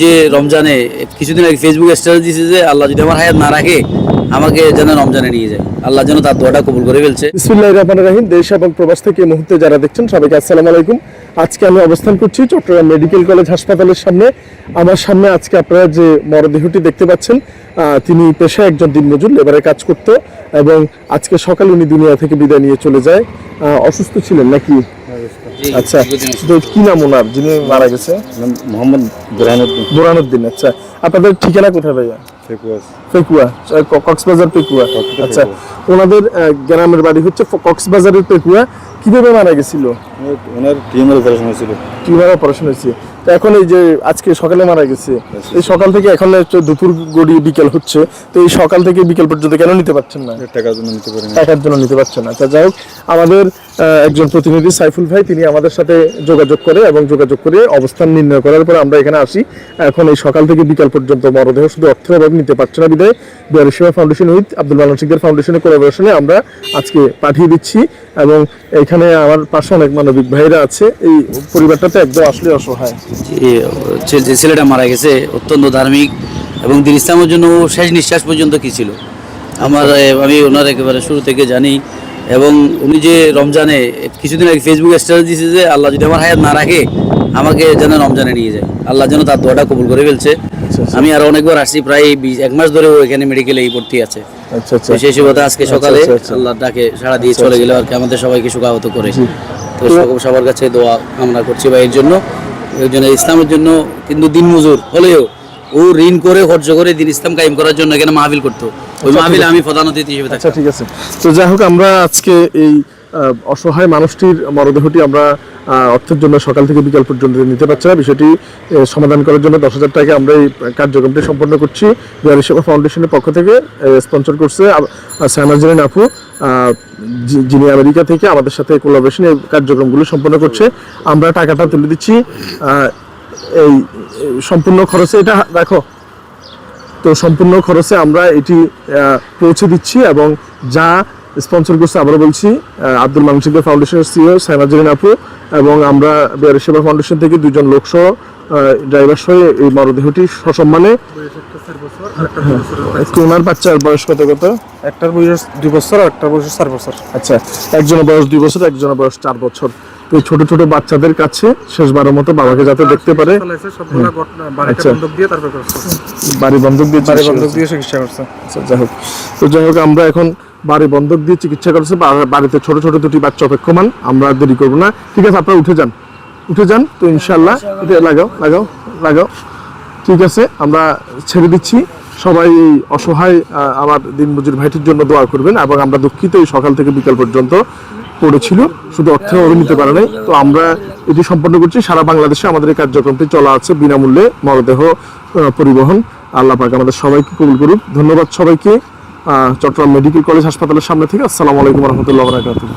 যে রমজানে, কিছুদিন আগে ফেসবুকে স্ট্যাটাস দিয়েছে যে আল্লাহ যদি আমার হায়াত না রাখে, আমাকে যেন রমজানে নিয়ে যায়। আল্লাহ যেন তার দোয়াটা কবুল করে ফেলছে। বিসমুল্লাহ রহমান রাহিম। দেশ এবং প্রবাস থেকে মুহূর্তে যারা দেখছেন, সবাইকে আসসালামু আলাইকুম। আজকে আমি অবস্থান করছি চট্টগ্রাম মেডিকেল কলেজ হাসপাতালের সামনে। আমার সামনে আজকে আপনারা যে মরদেহটি দেখতে পাচ্ছেন তিনি পেশায় একজন দিনমজুর লেবারে কাজ করত এবং আজকে সকালে উনি দুনিয়া থেকে বিদায় নিয়ে চলে যায়। অসুস্থ ছিলেন নাকি? আচ্ছা কি নাম ওনার? যিনি মারা গেছে? মোহাম্মদ বুরহানুদ্দিন। বোরানুদ্দিন আচ্ছা। আপনাদের ঠিকানা কোথায় ভাইয়া? পেকুয়া ক- কক্সবাজার পেকুয়া আচ্ছা ওনাদের আহ, গ্রামের বাড়ি হচ্ছে কক্সবাজারের পেকুয়া কীভাবে মারা গেছিল? ওনার টিউমার অপারেশন হয়েছিল। কীভাবে অপারেশন হয়েছে। তো এখন এই যে আজকে সকালে মারা গেছে এই সকাল থেকে এখন দুপুর গড়িয়ে বিকেল হচ্ছে তো এই সকাল থেকে বিকেল পর্যন্ত কেন নিতে পারছেন না? টাকার জন্য নিতে পারিনি। টাকার জন্য নিতে পারছেন না। আচ্ছা যাই হোক আমাদের একজন প্রতিনিধি সাইফুল ভাই তিনি আমাদের সাথে যোগাযোগ করে এবং যোগাযোগ করে অবস্থান নির্ণয় করার পর আমরা এখানে আসি। এখন এই সকাল থেকে বিকাল পর্যন্ত মরদেহ শুধু অর্থের অভাবে নিতে পারছে না বিদায় বিহারি সেবা ফাউন্ডেশন উইথ আব্দুল মালান শিকদার ফাউন্ডেশনের কোলাবোরেশনে আমরা আজকে পাঠিয়ে দিচ্ছি এবং এখানে আমার পাশে অনেক মানবিক ভাইরা আছে এই পরিবারটাতে একদম আসলে অসহায়। যে ছেলেটা মারা গেছে অত্যন্ত ধার্মিক এবং দিন ইসলামের জন্য শেষ নিঃশ্বাস পর্যন্ত কি ছিল? আমার আমি ওনার একেবারে শুরু থেকে জানি এবং উনি যে রমজানে কিছুদিন আগে ফেসবুকে স্ট্যাটাস দিয়েছে যে আল্লাহ যদি আমার হায়াত না রাখে আমাকে যেন রমজানে নিয়ে যায়। আল্লাহ যেন তার দোয়াটা কবুল করে ফেলছে। আমি আর অনেকবার আসছি প্রায় এক মাস ধরে এখানে মেডিকেলে এই ভর্তি আছে। আচ্ছা আচ্ছা। সেই সুবাদে আজকে সকালে আচ্ছা, আচ্ছা। আল্লাহ ডাকে সাড়া দিয়ে চলে গেলে আর কি আমাদের সবাইকে সুখাহত করে। তো সবার কাছে দোয়া কামনা করছি বা এর জন্য। এর জন্য ইসলামের জন্য কিন্তু দিন মজুর হলেও ও ঋণ করে খরচ করে দিন ইসলাম কায়েম করার জন্য এখানে মাহফিল করতো। ওই মাহফিলে আমি প্রধান অতিথি হিসেবে আচ্ছা ঠিক আছে। তো যাই হোক আমরা আজকে এই অসহায় মানুষটির মরদেহটি আমরা অর্থের জন্য সকাল থেকে বিকাল পর্যন্ত নিতে পারছি না। বিষয়টি সমাধান করার জন্য দশ হাজার টাকা আমরা এই কার্যক্রমটি সম্পন্ন করছি। বিহারি সেবা ফাউন্ডেশনের পক্ষ থেকে স্পন্সর করছে সাইমাজিন আপু। যিনি আমেরিকা থেকে আমাদের সাথে কোলাবোরেশন এই কার্যক্রমগুলো সম্পন্ন করছে, আমরা টাকাটা তুলে দিচ্ছি এই সম্পূর্ণ খরচে এটা রাখো তো সম্পূর্ণ খরচে আমরা এটি পৌঁছে দিচ্ছি এবং যা স্পন্সর করছে আবারও বলছি আব্দুল মানসিকদের ফাউন্ডেশনের সিও সাইমাজরিন আপু এবং আমরা বিহারি সেবা ফাউন্ডেশন থেকে দুজন লোকসহ ড্রাইভার সহ এই মরদেহটি সসম্মানে ওনার বাচ্চার বয়স কত কত? একটার বয়স দুই বছর আর একটার বয়স চার বছর। আচ্ছা একজনের বয়স দুই বছর একজনের বয়স চার বছর। তো ছোট ছোট বাচ্চাদের কাছে শেষবারের মতো বাবাকে যাতে দেখতে পারে। আচ্ছা। বাড়ি বন্ধক দিয়ে বাড়ি বন্ধক দিয়ে চিকিৎসা করছে। আচ্ছা যাই হোক। তো যাই হোক আমরা এখন বাড়ি বন্ধক দিয়ে চিকিৎসা করছে। বাড়িতে ছোট ছোট দুটি বাচ্চা অপেক্ষমান আমরা দেরি করব না। ঠিক আছে আপনারা উঠে যান। উঠে যান তো ইনশাল্লাহ এটা লাগাও লাগাও লাগাও। ঠিক আছে, আমরা ছেড়ে দিচ্ছি। সবাই এই অসহায় আমার দিনমজুর ভাইটির জন্য দোয়া করবেন এবং আমরা দুঃখিত এই সকাল থেকে বিকাল পর্যন্ত পড়েছিল। শুধু অর্থ অভাবে নিতে পারে নাই। তো আমরা এটি সম্পন্ন করছি। সারা বাংলাদেশে আমাদের এই কার্যক্রমটি চলা আছে বিনামূল্যে। মরদেহ পরিবহন, আল্লাহ পাক আমাদের সবাইকে কবুল করুক। ধন্যবাদ সবাইকে। চট্টগ্রাম মেডিকেল কলেজ হাসপাতালের সামনে থেকে। আসসালামু আলাইকুম রহমতুল্লাহ বরাকাতুহ।